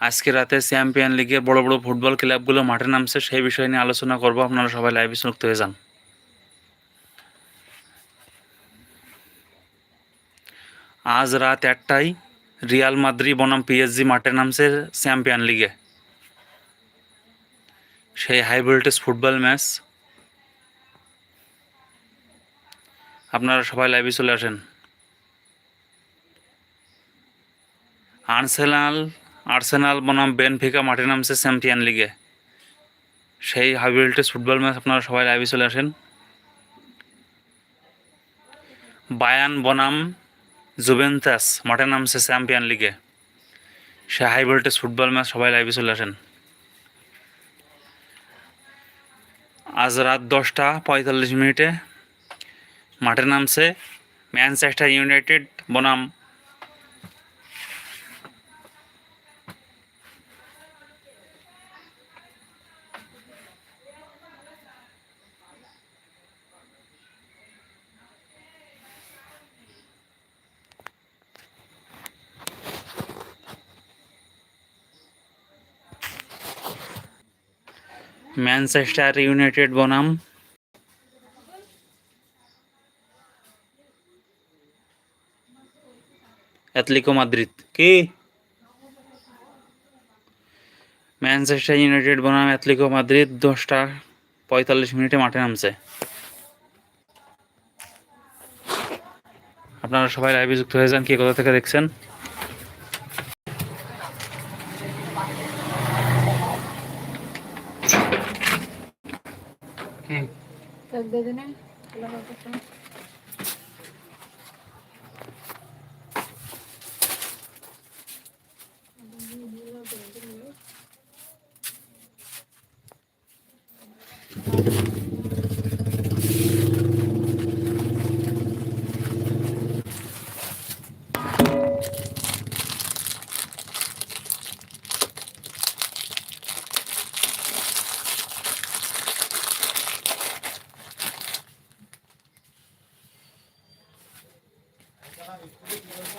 আজকে রাতে চ্যাম্পিয়ন লিগের বড় বড় ফুটবল ক্লাবগুলো মাঠে নামছে, সেই বিষয় নিয়ে আলোচনা করব। আপনারা সবাই লাইভে যুক্ত হয়ে যান। আজ রাত একটাই রিয়াল মাদ্রি বনাম পিএসজি মাঠে নামছে চ্যাম্পিয়ন লিগে সেই হাই ভোল্টেজ ফুটবল ম্যাচ আপনারা সবাই লাইভে চলে আসেন। আর্সেনাল আর্সেনাল বনাম বেনফিকা মাঠে নামছে চ্যাম্পিয়ন লিগে। সেই হাই ফুটবল ম্যাচ আপনারা সবাই লাইভে চলে আসেন। বায়ান বনাম জুভেন্টাস মাঠে নামছে চ্যাম্পিয়ন লিগে। সে হাই ফুটবল ম্যাচ সবাই লাইভে চলে আসেন। আজ রাত দশটা পঁয়তাল্লিশ মিনিটে মাঠে নামছে ম্যানচেস্টার ইউনাইটেড বনাম ম্যানচেস্টার ইউনাইটেড বনাম। Atletico Madrid. কি? ম্যানচেস্টার ইউনাইটেড বনাম অ্যাথলিকো মাদ্রিদ দশটা পঁয়তাল্লিশ মিনিটে মাঠে নামছে। আপনারা সবাই লাইভে যুক্ত হয়ে যান কে কোথা থেকে দেখছেন? तक दे देना। लगा देते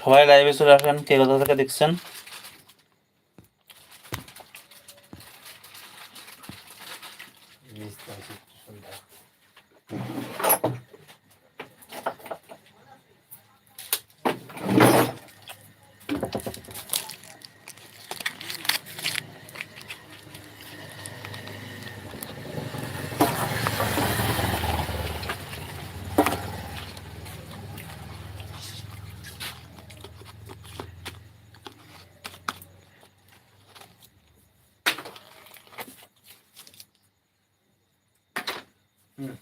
সবাই লাইভে চলে আসেন কে কোথা থেকে দেখছেন? মিস পাইছি ইউটিউব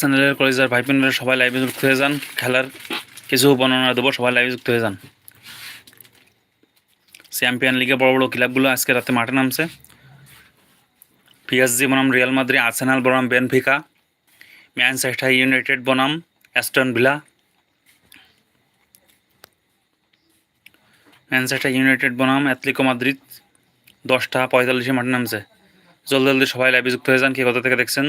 চ্যানেলের কলেজের ভাই বোনেরা সবাই লাইভে যুক্ত হয়ে যান। খেলার কিছু বর্ণনা দেবো, সবাই লাইভে যুক্ত হয়ে যান। চ্যাম্পিয়ন লিগে বড় বড় ক্লাবগুলো আজকে রাতে মাঠে নামছে। পিএসজি বনাম, রিয়াল মাদ্রি আর্সেনাল বনাম, বেনফিকা, ম্যানচেস্টার ইউনাইটেড বনাম, অ্যাস্টন ভিলা। ম্যানচেস্টার ইউনাইটেড বনাম অ্যাথলিকো মাদ্রিদ, দশটা পঁয়তাল্লিশে মাঠে নামছে। জলদি জলদি সবাই লাইভে যুক্ত হয়ে যান, কে কথা থেকে দেখছেন?